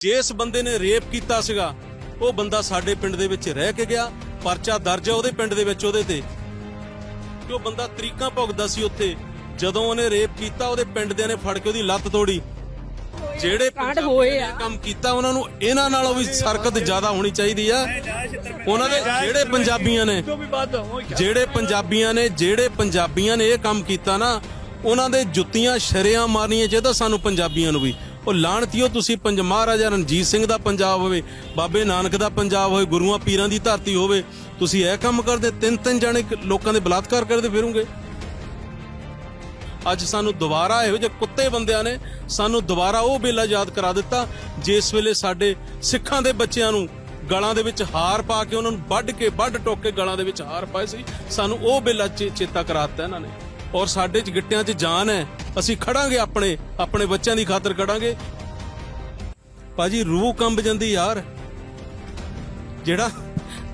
ਜਿਸ ਬੰਦੇ ਨੇ ਰੇਪ ਕੀਤਾ ਸੀਗਾ ਉਹ ਬੰਦਾ ਸਾਡੇ ਪਿੰਡ ਦੇ ਵਿੱਚ ਰਹਿ ਕੇ ਗਿਆ ਪਰਚਾ ਦਰਜ ਹੈ ਉਹਦੇ ਪਿੰਡ ਦੇ ਵਿੱਚ ਉਹਦੇ ਤੇ। ਕਿ ਉਹ ਬੰਦਾ ਤਰੀਕਾਂ ਭੁਗਦਾ ਸੀ ਉੱਥੇ ਜਦੋਂ ਉਹਨੇ ਰੇਪ ਕੀਤਾ ਉਹਦੇ ਪਿੰਡ ਦੇ ਨੇ ਫੜ ਕੇ ਉਹਦੀ ਲੱਤ ਤੋੜੀ। ਜਿਹੜੇ ਕਾਂਡ ਹੋਏ ਆ। ਕੰਮ ਕੀਤਾ ਉਹਨਾਂ ਨੂੰ ਇਹਨਾਂ ਨਾਲੋਂ ਵੀ ਸਰਕਤ ਜ਼ਿਆਦਾ ਹੋਣੀ ਚਾਹੀਦੀ ਆ। ਉਹਨਾਂ ਦੇ ਜਿਹੜੇ ਪੰਜਾਬੀਆਂ ਨੇ ਜਿਹੜੇ ਪੰਜਾਬੀਆਂ ਨੇ ਜਿਹੜੇ ਪੰਜਾਬੀਆਂ ਨੇ ਇਹ ਕੰਮ ਕੀਤਾ ਨਾ ਉਹਨਾਂ ਦੇ ਜੁੱਤੀਆਂ ਸ਼ਰਿਆਂ ਮਾਰਨੀਆਂ ਚਾਹੀਦਾ ਸਾਨੂੰ ਪੰਜਾਬੀਆਂ ਨੂੰ ਵੀ। ਉਹ ਲਾਣਤੀਓ ਤੁਸੀਂ ਪੰਜ ਮਹਾਰਾਜਾ ਰਣਜੀਤ ਸਿੰਘ ਦਾ ਪੰਜਾਬ ਹੋਵੇ, ਬਾਬੇ ਨਾਨਕ ਦਾ ਪੰਜਾਬ ਹੋਵੇ, ਗੁਰੂਆਂ ਪੀਰਾਂ ਦੀ ਧਰਤੀ ਹੋਵੇ, ਤੁਸੀਂ ਇਹ ਕੰਮ ਕਰਦੇ, ਤਿੰਨ ਤਿੰਨ ਜਾਣੇ ਲੋਕਾਂ ਦੇ ਬਲਾਤਕਾਰ ਕਰਦੇ ਫਿਰੋਗੇ। ਅੱਜ ਸਾਨੂੰ ਦੁਬਾਰਾ ਇਹੋ ਜਿਹੇ ਕੁੱਤੇ ਬੰਦਿਆਂ ਨੇ ਸਾਨੂੰ ਦੁਬਾਰਾ ਉਹ ਵੇਲਾ ਯਾਦ ਕਰਾ ਦਿੱਤਾ, ਜਿਸ ਵੇਲੇ ਸਾਡੇ ਸਿੱਖਾਂ ਦੇ ਬੱਚਿਆਂ ਨੂੰ ਗਲਾਂ ਦੇ ਵਿੱਚ ਹਾਰ ਪਾ ਕੇ ਉਹਨਾਂ ਨੂੰ ਵੱਢ ਕੇ, ਵੱਢ ਟੋਕ ਕੇ ਗਲਾਂ ਦੇ ਵਿੱਚ ਹਾਰ ਪਾਏ ਸੀ, ਸਾਨੂੰ ਉਹ ਵੇਲਾ ਚੇ- ਚੇਤਾ ਕਰਾਤਾ ਇਹਨਾਂ ਨੇ। ਔਰ ਸਾਡੇ ਚ ਗਿੱਟਿਆਂ 'ਚ ਜਾਨ ਹੈ ਅਸੀਂ ਖੜਾਂਗੇ ਆਪਣੇ ਆਪਣੇ ਬੱਚਿਆਂ ਦੀ ਖਾਤਰ ਖੜਾਂਗੇ। ਭਾਜੀ, ਰੂਹ ਕੰਬ ਜਾਂਦੀ ਯਾਰ। ਜਿਹੜਾ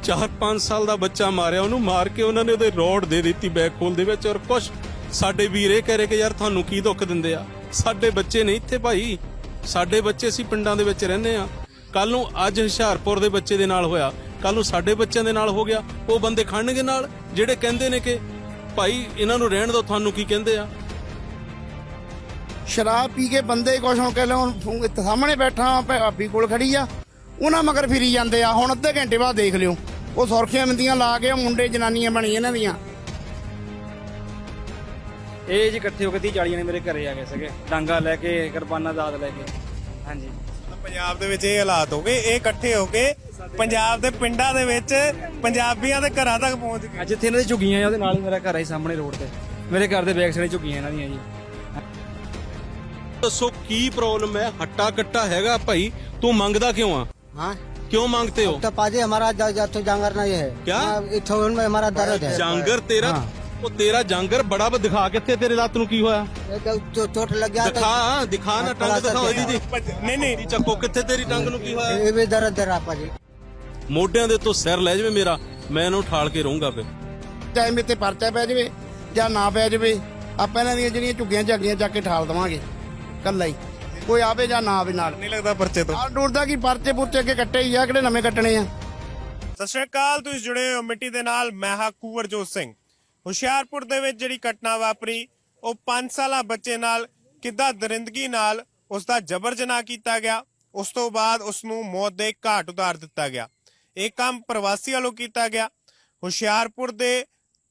4-5 ਸਾਲ ਦਾ ਬੱਚਾ ਮਾਰਿਆ, ਉਹਨੂੰ ਮਾਰ ਕੇ ਉਹਨਾਂ ਨੇ ਉਹਦੇ ਰੋਡ ਦੇ ਦਿੱਤੀ ਬੈਕ ਖੋਲ ਦੇ ਵਿੱਚ ਔਰ ਕੁਛ ਸਾਡੇ ਵੀਰ ਇਹ ਕਹਿ ਰਹੇ ਕਿ ਯਾਰ ਤੁਹਾਨੂੰ ਕੀ ਦੁੱਖ ਦਿੰਦੇ ਆ? ਸਾਡੇ ਬੱਚੇ ਨਹੀਂ ਇੱਥੇ ਭਾਈ। ਸਾਡੇ ਬੱਚੇ ਅਸੀਂ ਪਿੰਡਾਂ ਦੇ ਵਿੱਚ ਰਹਿੰਦੇ ਆ। ਕੱਲ ਨੂੰ ਅੱਜ ਹੁਸ਼ਿਆਰਪੁਰ ਦੇ ਬੱਚੇ ਦੇ ਨਾਲ ਹੋਇਆ। ਕੱਲ ਨੂੰ ਸਾਡੇ ਬੱਚਿਆਂ ਦੇ ਨਾਲ ਹੋ ਗਿਆ। ਉਹ ਬੰਦੇ ਖੜਨਗੇ ਨਾਲ, ਜਿਹੜੇ ਕਹਿੰਦੇ ਨੇ ਕਿ ਭਾਈ, ਇਹਨਾਂ ਨੂੰ ਰਹਿਣ ਦਿਓ, ਤੁਹਾਨੂੰ ਕੀ ਕਹਿੰਦੇ ਆ? ਸ਼ਰਾਬ ਪੀ ਕੇ ਬੰਦੇ ਕੁਛ ਹੁਣ ਕਹਿ ਲਓ ਹੁਣ ਇੱਥੇ ਸਾਹਮਣੇ ਬੈਠਾ ਭਾਬੀ ਕੋਲ ਖੜੀ ਆ। ਉਹਨਾਂ ਮਗਰ ਫਿਰੀ ਜਾਂਦੇ ਆ ਹੁਣ ਅੱਧੇ ਘੰਟੇ ਬਾਅਦ ਦੇਖ ਲਿਓ। ਉਹ ਸੁਰਖੀਆਂ ਮਿੰਦੀਆਂ ਲਾ ਕੇ ਉਹ ਮੁੰਡੇ ਜਨਾਨੀਆਂ ਬਣੀ ਇਹਨਾਂ ਦੀਆਂ। ਇਹ ਜੀ ਇਕੱਠੇ ਹੋ ਕੇ 30 40 ਨੇ ਮੇਰੇ ਘਰੇ ਆ ਗਏ ਸੀਗੇ। ਡਾਂਗਾ ਲੈ ਕੇ ਕਿਰਪਾਨਾਂ ਦਾਦ ਲੈ ਕੇ। ਹਾਂਜੀ। ਪੰਜਾਬ ਦੇ ਵਿੱਚ ਇਹ ਹਾਲਾਤ ਹੋ ਗਏ। ਇਹ ਇਕੱਠੇ ਹੋ ਕੇ ਪੰਜਾਬ ਦੇ ਪਿੰਡਾਂ ਦੇ ਵਿੱਚ ਪੰਜਾਬੀਆਂ ਦੇ ਘਰਾਂ ਤੱਕ ਪਹੁੰਚ ਗਏ। ਅੱਜ ਜਿੱਥੇ ਇਹਨਾਂ ਦੀ ਝੁੱਗੀਆਂ ਆ ਉਹਦੇ ਨਾਲ ਹੀ ਮੇਰਾ ਘਰ ਹੈ ਸਾਹਮਣੇ ਰੋਡ ਤੇ। ਮੇਰੇ ਘਰ ਦੇ ਬੈਕ ਸਾਈਡ ਝੁੱਗੀਆਂ ਇਹਨਾਂ ਦੀਆਂ ਜੀ। ਦੱਸੋ ਕੀ ਪ੍ਰੋਬਲਮ ਹੈ ਹੱਟਾ ਕੱਟਾ ਹੈਗਾ ਭਾਈ ਤੂੰ ਮੰਗਦਾ ਕਿਉਂ ਆ हाँ ਕਿਉਂ ਮੰਗਤੇ ਹੋ तो पाजी हमारा जा, जा, तो जांगर नहीं है क्या? हाँ, इथोन में हमारा दर्द है ਜਾਂਗਰ ਤੇਰਾ ਹਾਂ। ਉਹ ਤੇਰਾ ਜਾਂਗਰ ਬੜਾ ਵਾ ਦਿਖਾ ਕਿੱਥੇ ਤੇਰੇ ਲੱਤ ਨੂੰ ਕੀ ਹੋਇਆ ये तो जो चोट लग गया ਦਿਖਾ ਦਿਖਾ ਨਾ ਟੰਗ ਦਿਖਾਓ ਇਹਦੀ ਜੀ ਨਹੀਂ ਨਹੀਂ ਇਹਦੀ ਚੱਕੋ ਕਿੱਥੇ ਤੇਰੀ ਟੰਗ ਨੂੰ ਕੀ ਹੋਇਆ ये भी दर्द दे रहा पाजी ਮੋਢਿਆਂ ਦੇ ਤੋਂ ਸਿਰ ਲੈ ਜਾਵੇ ਮੇਰਾ ਮੈਂ ਇਹਨੂੰ ਠਾਲ ਕੇ ਰਹੂੰਗਾ ਫਿਰ ਚਾਹੇ ਮੇਰੇ ਤੇ ਪਰਚਾ ਪੈ ਜਾਵੇ ਜਾਂ ਨਾ ਪੈ ਜਾਵੇ ਆਪਾਂ ਇਹਨਾਂ ਦੀਆਂ ਜਿਹੜੀਆਂ ਝੁੱਗੀਆਂ ਝਾਗੀਆਂ ਚੱਕ ਕੇ ਠਾਲ ਦਵਾਂਗੇ ਕੱਲਾ ਹੀ। ਕੋਈ ਆਵੇ ਜਾਂ ਨਾ ਆਵੇ ਨਾਲ। ਨਹੀਂ ਲੱਗਦਾ ਪਰਚੇ ਤੋਂ। ਆ ਡੁਰਦਾ ਕੀ ਪਰਚੇ ਪੁਰਚੇ ਅੱਗੇ ਕੱਟੇ ਹੀ ਆ ਕਿਹੜੇ ਨਵੇਂ ਕੱਟਣੇ ਆ। ਸਤਿ ਸ਼੍ਰੀ ਅਕਾਲ ਤੁਸੀਂ ਜੁੜੇ ਹੋ ਮਿੱਟੀ ਦੇ ਨਾਲ। ਮੈਂ ਹਾਂ ਕੁਵਰਜੋਤ ਸਿੰਘ। ਹੁਸ਼ਿਆਰਪੁਰ ਦੇ ਵਿੱਚ ਜਿਹੜੀ ਘਟਨਾ ਵਾਪਰੀ ਉਹ 5 ਸਾਲਾ ਬੱਚੇ ਨਾਲ ਕਿੱਦਾਂ ਦਰਿੰਦਗੀ ਨਾਲ ਉਸ ਦਾ ਜਬਰ ਜਨਾਹ ਕੀਤਾ ਗਿਆ ਉਸ ਤੋਂ ਬਾਅਦ ਉਸ ਨੂੰ ਮੌਤ ਦੇ ਘਾਟ ਉਤਾਰ ਦਿੱਤਾ ਗਿਆ। ਇਹ ਕੰਮ ਪ੍ਰਵਾਸੀ ਵੱਲੋਂ ਕੀਤਾ ਗਿਆ। ਹੁਸ਼ਿਆਰਪੁਰ ਦੇ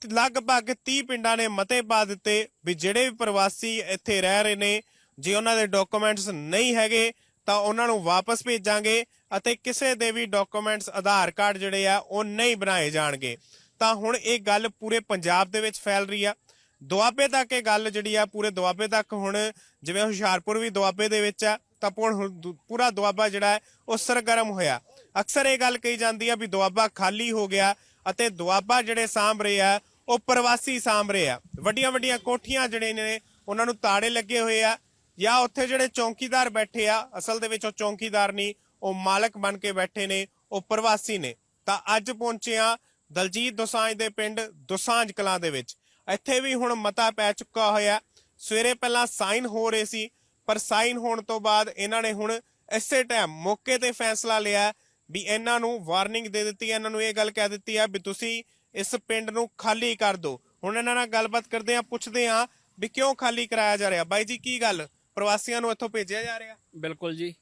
ਲਗਭਗ 30 ਪਿੰਡਾਂ ਨੇ ਮਤੇ ਪਾ ਦਿੱਤੇ ਵੀ ਜਿਹੜੇ ਵੀ ਪ੍ਰਵਾਸੀ ਇੱਥੇ ਰਹਿ ਰਹੇ ਨੇ ਜੇ ਉਹਨਾਂ ਦੇ ਡਾਕੂਮੈਂਟਸ ਨਹੀਂ ਹੈਗੇ, ਤਾਂ ਉਹਨਾਂ ਨੂੰ ਵਾਪਸ ਭੇਜਾਂਗੇ ਅਤੇ ਕਿਸੇ ਦੇ ਵੀ ਡਾਕੂਮੈਂਟਸ ਆਧਾਰ ਕਾਰਡ ਜਿਹੜੇ ਆ, ਉਹ ਨਹੀਂ ਬਣਾਏ ਜਾਣਗੇ। ਤਾਂ ਹੁਣ ਇਹ ਗੱਲ ਪੂਰੇ ਪੰਜਾਬ ਦੇ ਵਿੱਚ ਫੈਲ ਰਹੀ ਆ। ਦੁਆਬੇ ਤੱਕ ਇਹ ਗੱਲ ਜਿਹੜੀ ਆ, ਪੂਰੇ ਦੁਆਬੇ ਤੱਕ ਹੁਣ, ਜਿਵੇਂ ਹੁਸ਼ਿਆਰਪੁਰ ਵੀ ਦੁਆਬੇ ਦੇ ਵਿੱਚ ਆ, ਤਾਂ ਹੁਣ ਪੂਰਾ ਦੁਆਬਾ ਜਿਹੜਾ ਹੈ, ਉਹ ਸਰਗਰਮ ਹੋਇਆ। ਅਕਸਰ ਇਹ ਗੱਲ ਕਹੀ ਜਾਂਦੀ ਆ ਵੀ ਦੁਆਬਾ ਖਾਲੀ ਹੋ ਗਿਆ ਅਤੇ ਦੁਆਬਾ ਜਿਹੜੇ ਸਾਂਭ ਰਹੇ ਆ, ਉਹ ਪ੍ਰਵਾਸੀ ਸਾਂਭ ਰਹੇ ਆ। ਵੱਡੀਆਂ ਵੱਡੀਆਂ ਕੋਠੀਆਂ ਜਿਹੜੇ ਨੇ, ਉਹਨਾਂ ਨੂੰ ਤਾੜੇ ਲੱਗੇ ਹੋਏ ਆ। ਜਾਂ ਉੱਥੇ ਜਿਹੜੇ ਚੌਕੀਦਾਰ ਬੈਠੇ ਆ, ਅਸਲ ਦੇ ਵਿੱਚ ਉਹ ਚੌਕੀਦਾਰ ਨਹੀਂ, ਉਹ ਮਾਲਕ ਬਣ ਕੇ ਬੈਠੇ ਨੇ, ਉਹ ਪ੍ਰਵਾਸੀ ਨੇ। ਤਾਂ ਅੱਜ ਪਹੁੰਚੇ ਆ ਦਲਜੀਤ ਦੋਸਾਂਝ ਦੇ ਪਿੰਡ ਦੋਸਾਂਝ ਕਲਾਂ ਦੇ ਵਿੱਚ। ਇੱਥੇ ਵੀ ਹੁਣ ਮਤਾ ਪੈ ਚੁੱਕਾ ਹੋਇਆ। ਸਵੇਰੇ ਪਹਿਲਾਂ ਸਾਈਨ ਹੋ ਰਹੇ ਸੀ, ਪਰ ਸਾਈਨ ਹੋਣ ਤੋਂ ਬਾਅਦ ਇਹਨਾਂ ਨੇ ਹੁਣ ਇਸੇ ਟਾਈਮ ਮੌਕੇ ਤੇ ਫੈਸਲਾ ਲਿਆ ਵੀ ਇਹਨਾਂ ਨੂੰ ਵਾਰਨਿੰਗ ਦੇ ਦਿੱਤੀ ਹੈ ਇਹਨਾਂ ਨੂੰ ਇਹ ਗੱਲ ਕਹਿ ਦਿੱਤੀ ਹੈ ਵੀ ਤੁਸੀਂ ਇਸ ਪਿੰਡ ਨੂੰ ਖਾਲੀ ਕਰ ਦਿਓ। ਹੁਣ ਇਹਨਾਂ ਨਾਲ ਗੱਲਬਾਤ ਕਰਦੇ ਆ, ਪੁੱਛਦੇ ਆ ਵੀ ਕਿਉਂ ਖਾਲੀ ਕਰਾਇਆ ਜਾ ਰਿਹਾ? ਬਾਈ ਜੀ, ਕੀ ਗੱਲ? ਪ੍ਰਵਾਸੀਆਂ ਨੂੰ ਇੱਥੋਂ ਭੇਜਿਆ ਜਾ ਰਿਹਾ? ਬਿਲਕੁਲ ਜੀ।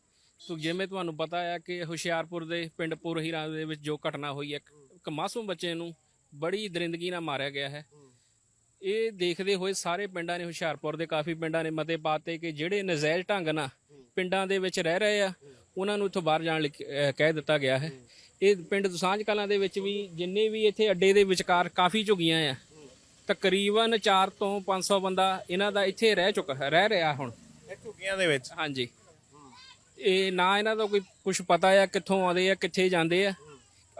ਤੋ ਜਿਵੇਂ ਤੁਹਾਨੂੰ ਪਤਾ ਹੈ ਕਿ ਹੁਸ਼ਿਆਰਪੁਰ ਦੇ ਪਿੰਡ ਪੁਰਹੀਰਾ ਦੇ ਵਿੱਚ ਜੋ ਘਟਨਾ ਹੋਈ ਹੈ ਇੱਕ ਮਾਸੂਮ ਬੱਚੇ ਨੂੰ ਬੜੀ ਦਰਿੰਦਗੀ ਨਾਲ ਮਾਰਿਆ ਗਿਆ ਹੈ। ਇਹ ਦੇਖਦੇ ਹੋਏ ਸਾਰੇ ਪਿੰਡਾਂ ਨੇ ਹੁਸ਼ਿਆਰਪੁਰ ਦੇ ਕਾਫੀ ਪਿੰਡਾਂ ਨੇ ਮਤੇ ਪਾਤੇ ਕਿ ਜਿਹੜੇ ਨਜਾਇਜ਼ ਢੰਗ ਨਾਲ ਪਿੰਡਾਂ ਦੇ ਵਿੱਚ ਰਹਿ ਰਹੇ ਆ ਉਹਨਾਂ ਨੂੰ ਇੱਥੋਂ ਬਾਹਰ ਜਾਣ ਲਈ ਕਹਿ ਦਿੱਤਾ ਗਿਆ ਹੈ। ਇਹ ਪਿੰਡ ਦੁਸਾਂਝ ਕਲਾਂ ਦੇ ਵਿੱਚ ਵੀ ਜਿੰਨੇ ਵੀ ਇੱਥੇ ਅੱਡੇ ਦੇ ਵਿਚਕਾਰ ਕਾਫੀ ਝੁਗੀਆਂ ਆ ਤਕਰੀਬਨ 4 ਤੋਂ 500 ਬੰਦਾ ਇਹਨਾਂ ਦਾ ਇੱਥੇ ਰਹਿ ਚੁੱਕਾ ਰਹਿ ਰਿਹਾ ਹੁਣ। ਇਹ ਝੁੱਗੀਆਂ ਦੇ ਵਿੱਚ? ਹਾਂਜੀ। ਇਹ ਨਾ ਇਹਨਾਂ ਦਾ ਕੋਈ ਕੁਝ ਪਤਾ ਆ, ਕਿੱਥੋਂ ਆਉਂਦੇ ਆ, ਕਿੱਥੇ ਜਾਂਦੇ ਆ।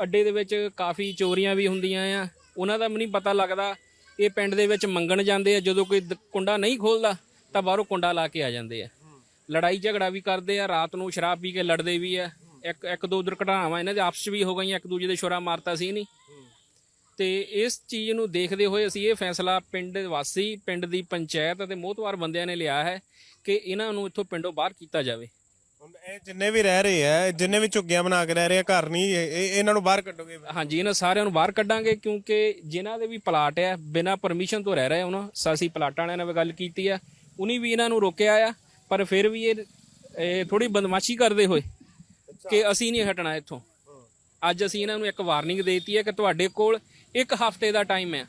ਅੱਡੇ ਦੇ ਵਿੱਚ ਕਾਫੀ ਚੋਰੀਆਂ ਵੀ ਹੁੰਦੀਆਂ ਆ। ਉਹਨਾਂ ਦਾ ਵੀ ਨਹੀਂ ਪਤਾ ਲੱਗਦਾ, ਇਹ ਪਿੰਡ ਦੇ ਵਿੱਚ ਮੰਗਣ ਜਾਂਦੇ ਆ। ਜਦੋਂ ਕੋਈ ਦ- ਕੁੰਡਾ ਨਹੀਂ ਖੋਲਦਾ, ਤਾਂ ਬਾਹਰੋਂ ਕੁੰਡਾ ਲਾ ਕੇ ਆ ਜਾਂਦੇ ਆ। ਲੜਾਈ ਝਗੜਾ ਵੀ ਕਰਦੇ ਆ, ਰਾਤ ਨੂੰ ਸ਼ਰਾਬ ਪੀ ਕੇ ਲੜਦੇ ਵੀ ਆ। ਇੱਕ ਇੱਕ ਦੋ ਦੁਰਘਟਨਾਵਾਂ ਇਹਨਾਂ ਦੇ ਆਪਸ ਚ ਵੀ ਹੋ ਗਈਆਂ, ਇੱਕ ਦੂਜੇ ਦੇ ਛੁਰਾ ਮਾਰਤਾ ਸੀ ਨਹੀਂ। ਤੇ ਇਸ ਚੀਜ਼ ਨੂੰ ਦੇਖਦੇ ਹੋਏ ਅਸੀਂ ਇਹ ਫੈਸਲਾ ਪਿੰਡ ਵਾਸੀ ਪਿੰਡ ਦੀ ਪੰਚਾਇਤ ਅਤੇ ਮੋਹਤਵਾਰ ਬੰਦਿਆਂ ਨੇ ਲਿਆ ਹੈ ਕਿ ਇਹਨਾਂ ਨੂੰ ਇੱਥੋਂ ਪਿੰਡੋਂ ਬਾਹਰ ਕੀਤਾ ਜਾਵੇ। ਹੁਣ ਇਹ ਜਿੰਨੇ ਵੀ ਰਹਿ ਰਹੇ ਆ ਜਿੰਨੇ ਵੀ ਝੁੱਗੀਆਂ ਬਣਾ ਕੇ ਰਹਿ ਰਹੇ ਆ ਘਰ ਨਹੀਂ ਇਹ- ਇਹ- ਇਹਨਾਂ ਨੂੰ ਬਾਹਰ ਕੱਢੋਗੇ? ਹਾਂਜੀ ਇਹਨਾਂ ਸਾਰਿਆਂ ਨੂੰ ਬਾਹਰ ਕੱਢਾਂਗੇ ਕਿਉਂਕਿ ਜਿਨ੍ਹਾਂ ਦੇ ਵੀ ਪਲਾਟ ਆ ਬਿਨਾਂ ਪਰਮਿਸ਼ਨ ਤੋਂ ਰਹਿ ਰਹੇ ਉਹਨਾਂ। ਅਸੀਂ ਪਲਾਟਾਂ ਵਾਲਿਆਂ ਨਾਲ ਗੱਲ ਕੀਤੀ ਆ ਉਨੀ ਵੀ ਇਹਨਾਂ ਨੂੰ ਰੋਕਿਆ ਆ ਪਰ ਫਿਰ ਵੀ ਇਹ ਇਹ ਥੋੜੀ ਬਦਮਾਸ਼ੀ ਕਰਦੇ ਹੋਏ ਕਿ ਅਸੀਂ ਨਹੀਂ ਹਟਣਾ ਇੱਥੋਂ। ਅੱਜ ਅਸੀਂ ਇਹਨਾਂ ਨੂੰ ਇੱਕ ਵਾਰਨਿੰਗ ਦੇਤੀ ਹੈ ਕਿ ਤੁਹਾਡੇ ਕੋਲ ਇੱਕ ਹਫ਼ਤੇ ਦਾ ਟਾਈਮ ਹੈ।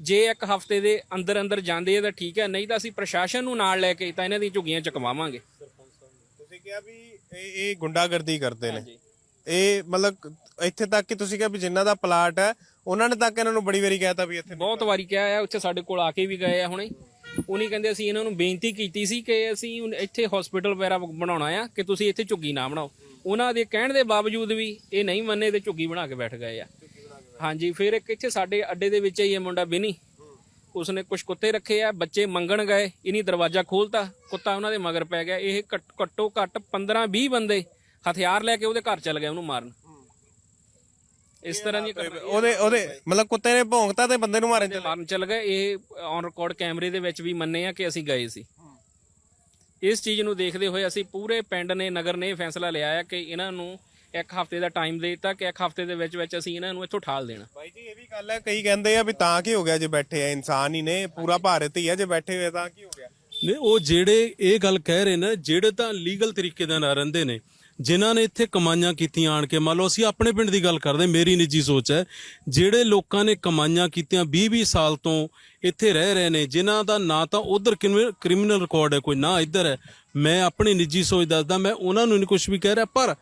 ਜੇ ਇੱਕ ਹਫ਼ਤੇ ਦੇ ਅੰਦਰ ਅੰਦਰ ਜਾਂਦੇ ਆ ਤਾਂ ਠੀਕ ਹੈ ਨਹੀਂ ਤਾਂ ਅਸੀਂ ਪ੍ਰਸ਼ਾਸਨ ਨੂੰ ਨਾਲ ਲੈ ਕੇ ਤਾਂ ਇਹਨਾਂ ਦੀਆਂ ਝੁੱਗੀਆਂ ਚਕਵਾਵਾਂਗੇ। ਤੁਸੀਂ ਕਿਹਾ ਵੀ ਇਹ ਇਹ ਗੁੰਡਾਗਰਦੀ ਕਰਦੇ ਨੇ। ਇਹ ਮਤਲਬ ਇੱਥੇ ਤੱਕ ਕਿ ਤੁਸੀਂ ਕਿਹਾ ਵੀ ਜਿਨ੍ਹਾਂ ਦਾ ਪਲਾਟ ਹੈ ਉਹਨਾਂ ਨੇ ਤੱਕ ਇਹਨਾਂ ਨੂੰ ਬੜੀ ਵਾਰੀ ਕਹਿਤਾ ਵੀ ਇੱਥੇ ਬਹੁਤ ਵਾਰੀ ਕਿਹਾ ਆ ਉੱਥੇ ਸਾਡੇ ਕੋਲ ਆ ਕੇ ਵੀ ਗਏ ਆ ਹੁਣੇ। ਉਨੀ ਕਹਿੰਦੇ ਅਸੀਂ ਇਹਨਾਂ ਨੂੰ ਬੇਨਤੀ ਕੀਤੀ ਸੀ ਕਿ ਅਸੀਂ ਇੱਥੇ ਹਸਪੀਟਲ ਵਗੈਰਾ ਬਣਾਉਣਾ ਆ ਕਿ ਤੁਸੀਂ ਇੱਥੇ ਝੁੱਗੀ ਨਾ ਬਣਾਓ। ਉਹਨਾਂ ਦੇ ਕਹਿਣ ਦੇ ਬਾਵਜੂਦ ਵੀ ਇਹ ਨਹੀਂ ਮੰਨੇ ਤੇ ਝੁੱਗੀ ਬਣਾ ਕੇ ਬੈਠ ਗਏ ਆ। ਹਾਂਜੀ ਫਿਰ ਇੱਕ ਇੱਥੇ ਸਾਡੇ ਅੱਡੇ ਦੇ ਵਿੱਚ ਹੀ ਇਹ ਮੁੰਡਾ ਬਿਨੀ। ਉਸਨੇ ਕੁਝ ਕੁੱਤੇ ਰੱਖੇ ਆ ਬੱਚੇ ਮੰਗਣ ਗਏ ਇਨੀ ਦਰਵਾਜ਼ਾ ਖੋਲਤਾ ਕੁੱਤਾ ਉਹਨਾਂ ਦੇ ਮਗਰ ਪੈ ਗਿਆ। ਇਹ ਘੱਟ- ਘੱਟੋ ਘੱਟ 15 20 ਬੰਦੇ ਹਥਿਆਰ ਲੈ ਕੇ ਉਹਦੇ ਘਰ ਚਲ ਗਏ ਉਹਨੂੰ ਮਾਰਨ। ਇਸ ਤਰ੍ਹਾਂ ਦੀ ਉਹਦੇ ਉਹਦੇ ਮਤਲਬ ਕੁੱਤੇ ਨੇ ਭੌਂਕਤਾ ਤੇ ਬੰਦੇ ਨੂੰ ਮਾਰਨ ਚੱਲੇ ਮਾਰਨ ਚੱਲ ਗਏ। ਇਹ ਔਨ ਰਿਕਾਰਡ ਕੈਮਰੇ ਦੇ ਵਿੱਚ ਵੀ ਮੰਨੇ ਆ ਕਿ ਅਸੀਂ ਗਏ ਸੀ। ਇਸ ਚੀਜ਼ ਨੂੰ ਦੇਖਦੇ ਹੋਏ ਅਸੀਂ ਪੂਰੇ ਪਿੰਡ ਨੇ ਨਗਰ ਨੇ ਇਹ ਫੈਸਲਾ ਲਿਆ ਹੈ ਕਿ ਇਹਨਾਂ ਨੂੰ ਇੱਕ ਹਫ਼ਤੇ ਦਾ ਟਾਈਮ ਦੇ ਦਿੱਤਾ ਕਿ ਇੱਕ ਹਫ਼ਤੇ ਦੇ ਵਿੱਚ ਵਿੱਚ ਅਸੀਂ ਇਹਨਾਂ ਨੂੰ ਇੱਥੋਂ ਠਾਲ ਦੇਣਾ। ਭਾਈ ਜੀ ਇਹ ਵੀ ਗੱਲ ਹੈ ਕਈ ਕਹਿੰਦੇ ਆ ਵੀ ਤਾਂ ਕੀ ਹੋ ਗਿਆ ਜੇ ਬੈਠੇ ਆ ਇਨਸਾਨ ਹੀ ਨੇ ਪੂਰਾ ਭਾਰਤ ਹੀ ਆ ਜੇ ਬੈਠੇ ਹੋਏ ਤਾਂ ਕੀ ਹੋ ਗਿਆ? ਨੇ ਉਹ ਜਿਹੜੇ ਇਹ ਗੱਲ ਕਹਿ ਰਹੇ ਨੇ ਜਿਹੜੇ ਤਾਂ ਲੀਗਲ ਤਰੀਕੇ ਦੇ ਨਾਲ ਰਹਿੰਦੇ ਨੇ ਜਿਨ੍ਹਾਂ ਨੇ ਇੱਥੇ ਕਮਾਈਆਂ ਕੀਤੀਆਂ ਆਣ ਕੇ ਮੰਨ ਲਓ ਅਸੀਂ ਆਪਣੇ ਪਿੰਡ ਦੀ ਗੱਲ ਕਰਦੇ ਮੇਰੀ ਨਿੱਜੀ ਸੋਚ ਹੈ ਜਿਹੜੇ ਲੋਕਾਂ ਨੇ ਕਮਾਈਆਂ ਕੀਤੀਆਂ 20-20 ਸਾਲ ਤੋਂ ਇੱਥੇ ਰਹਿ ਰਹੇ ਨੇ ਜਿਨ੍ਹਾਂ ਦਾ ਨਾ ਤਾਂ ਉਧਰ ਕ੍ਰਿਮੀਨਲ ਰਿਕਾਰਡ ਹੈ ਕੋਈ ਨਾ ਇੱਧਰ ਹੈ ਮੈਂ ਆਪਣੀ ਨਿੱਜੀ ਸੋਚ ਦੱਸਦਾ ਮੈਂ ਉਹਨਾਂ ਨੂੰ ਨਹੀਂ ਕੁਝ ਵੀ ਕਹਿ ਰਿਹਾ ਪਰ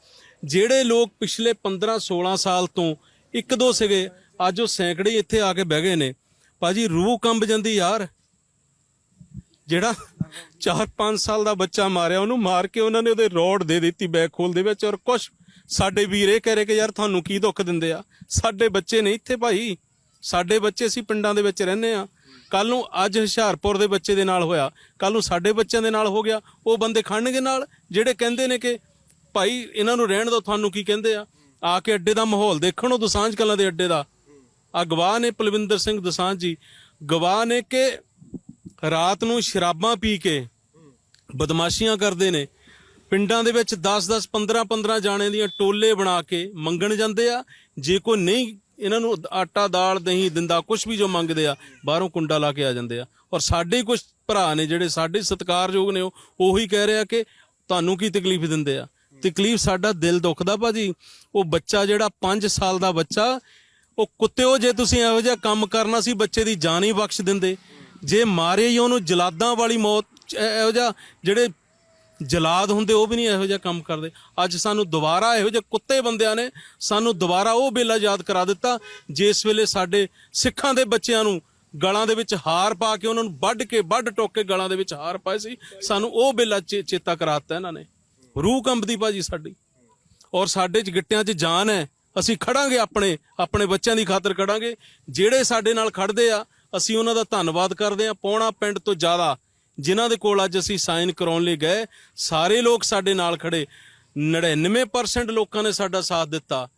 ਜਿਹੜੇ ਲੋਕ ਪਿਛਲੇ 15-16 ਸਾਲ ਤੋਂ ਇੱਕ ਦੋ ਸੀਗੇ, ਅੱਜ ਉਹ ਸੈਂਕੜੇ ਇੱਥੇ ਆ ਕੇ ਬਹਿ ਗਏ ਨੇ। ਭਾਜੀ, ਰੂਹ ਕੰਬ ਜਾਂਦੀ ਯਾਰ। ਜਿਹੜਾ 4-5 ਸਾਲ ਦਾ ਬੱਚਾ ਮਾਰਿਆ, ਉਹਨੂੰ ਮਾਰ ਕੇ ਉਹਨਾਂ ਨੇ ਉਹਦੇ ਰੋਡ ਦੇ ਦਿੱਤੀ ਬੈਕ ਖੋਲ ਦੇ ਵਿੱਚ ਔਰ ਕੁਛ। ਸਾਡੇ ਵੀਰ ਇਹ ਕਹਿ ਰਹੇ ਕਿ ਯਾਰ ਤੁਹਾਨੂੰ ਕੀ ਦੁੱਖ ਦਿੰਦੇ ਆ? ਸਾਡੇ ਬੱਚੇ ਨੇ ਇੱਥੇ ਭਾਈ। ਸਾਡੇ ਬੱਚੇ ਅਸੀਂ ਪਿੰਡਾਂ ਦੇ ਵਿੱਚ ਰਹਿੰਦੇ ਆ। ਕੱਲ ਨੂੰ ਅੱਜ ਹੁਸ਼ਿਆਰਪੁਰ ਦੇ ਬੱਚੇ ਦੇ ਨਾਲ ਹੋਇਆ। ਕੱਲ ਨੂੰ ਸਾਡੇ ਬੱਚਿਆਂ ਦੇ ਨਾਲ ਹੋ ਗਿਆ। ਉਹ ਬੰਦੇ ਖੜਨਗੇ ਨਾਲ, ਜਿਹੜੇ ਕਹਿੰਦੇ ਨੇ ਕਿ ਭਾਈ, ਇਹਨਾਂ ਨੂੰ ਰਹਿਣ ਦਿਓ, ਤੁਹਾਨੂੰ ਕੀ ਕਹਿੰਦੇ ਆ? ਆ ਕੇ ਅੱਡੇ ਦਾ ਮਾਹੌਲ ਦੇਖਣ ਉਹ ਦਸਾਂਝ ਕਲਾਂ ਦੇ ਅੱਡੇ ਦਾ। ਆ ਗਵਾਹ ਨੇ ਪਲਵਿੰਦਰ ਸਿੰਘ ਦਸਾਂਝ ਜੀ। ਗਵਾਹ ਨੇ ਕਿ ਰਾਤ ਨੂੰ ਸ਼ਰਾਬਾਂ ਪੀ ਕੇ ਬਦਮਾਸ਼ੀਆਂ ਕਰਦੇ ਨੇ। ਪਿੰਡਾਂ ਦੇ ਵਿੱਚ 10-10 15-15 ਜਾਣੇ ਦੀਆਂ ਟੋਲੇ ਬਣਾ ਕੇ ਮੰਗਣ ਜਾਂਦੇ ਆ। ਜੇ ਕੋਈ ਨਹੀਂ, ਇਹਨਾਂ ਨੂੰ ਆਟਾ, ਦਾਲ, ਦਹੀਂ, ਦਿੰਦਾ ਕੁਝ ਵੀ ਜੋ ਮੰਗਦੇ ਆ, ਬਾਹਰੋਂ ਕੁੰਡਾ ਲਾ ਕੇ ਆ ਜਾਂਦੇ ਆ। ਔਰ ਸਾਡੇ ਕੁਝ ਭਰਾ ਨੇ ਜਿਹੜੇ ਸਾਡੇ ਸਤਿਕਾਰਯੋਗ ਨੇ, ਉਹ ਉਹੀ ਕਹਿ ਰਿਹਾ ਕਿ ਤੁਹਾਨੂੰ ਕੀ ਤਕਲੀਫ ਦਿੰਦੇ ਆ? ਤਕਲੀਫ ਸਾਡਾ ਦਿਲ ਦੁਖਦਾ ਭਾਜੀ। ਉਹ ਬੱਚਾ ਜਿਹੜਾ 5 ਸਾਲ ਦਾ ਬੱਚਾ, ਉਹ ਕੁੱਤਿਓ ਜੇ ਤੁਸੀਂ ਇਹੋ ਜਿਹਾ ਕੰਮ ਕਰਨਾ ਸੀ, ਬੱਚੇ ਦੀ ਜਾਨ ਹੀ ਬਖਸ਼ ਦਿੰਦੇ। ਜੇ ਮਾਰੇ ਹੀ ਉਹਨੂੰ ਜਲਾਦਾਂ ਵਾਲੀ ਮੌਤ, ਇਹ- ਇਹੋ ਜਿਹਾ ਜਿਹੜੇ ਜਲਾਦ ਹੁੰਦੇ, ਉਹ ਵੀ ਨਹੀਂ ਇਹੋ ਜਿਹਾ ਕੰਮ ਕਰਦੇ। ਅੱਜ ਸਾਨੂੰ ਦੁਬਾਰਾ ਇਹੋ ਜਿਹੇ ਕੁੱਤੇ ਬੰਦਿਆਂ ਨੇ ਸਾਨੂੰ ਦੁਬਾਰਾ ਉਹ ਬੇਲਾ ਯਾਦ ਕਰਾ ਦਿੱਤਾ, ਜਿਸ ਵੇਲੇ ਸਾਡੇ ਸਿੱਖਾਂ ਦੇ ਬੱਚਿਆਂ ਨੂੰ ਗਲਾਂ ਦੇ ਵਿੱਚ ਹਾਰ ਪਾ ਕੇ ਉਹਨਾਂ ਨੂੰ ਵੱਢ ਕੇ, ਵੱਢ ਟੋਕ ਕੇ ਗਲਾਂ ਦੇ ਵਿੱਚ ਹਾਰ ਪਾਏ ਸੀ, ਸਾਨੂੰ ਉਹ ਬੇਲਾ ਚੇ- ਚੇਤਾ ਕਰਾਤਾ ਇਹਨਾਂ ਨੇ। ਰੂਹ ਕੰਬਦੀ ਭਾਜੀ ਸਾਡੀ। ਔਰ ਸਾਡੇ ਚ ਗਿੱਟਿਆਂ 'ਚ ਜਾਨ ਹੈ। ਅਸੀਂ ਖੜਾਂਗੇ ਆਪਣੇ ਆਪਣੇ ਬੱਚਿਆਂ ਦੀ ਖਾਤਰ ਖੜਾਂਗੇ। ਜਿਹੜੇ ਸਾਡੇ ਨਾਲ ਖੜਦੇ ਆ, ਅਸੀਂ ਉਹਨਾਂ ਦਾ ਧੰਨਵਾਦ ਕਰਦੇ ਆ ਪੌਣਾ ਪਿੰਡ ਤੋਂ ਜ਼ਿਆਦਾ ਜਿਨ੍ਹਾਂ ਦੇ ਕੋਲ ਅੱਜ ਅਸੀਂ ਸਾਈਨ ਕਰਾਉਣ ਲਈ ਗਏ, ਸਾਰੇ ਲੋਕ ਸਾਡੇ ਨਾਲ ਖੜੇ। 99% ਲੋਕਾਂ ਨੇ ਸਾਡਾ ਸਾਥ ਦਿੱਤਾ।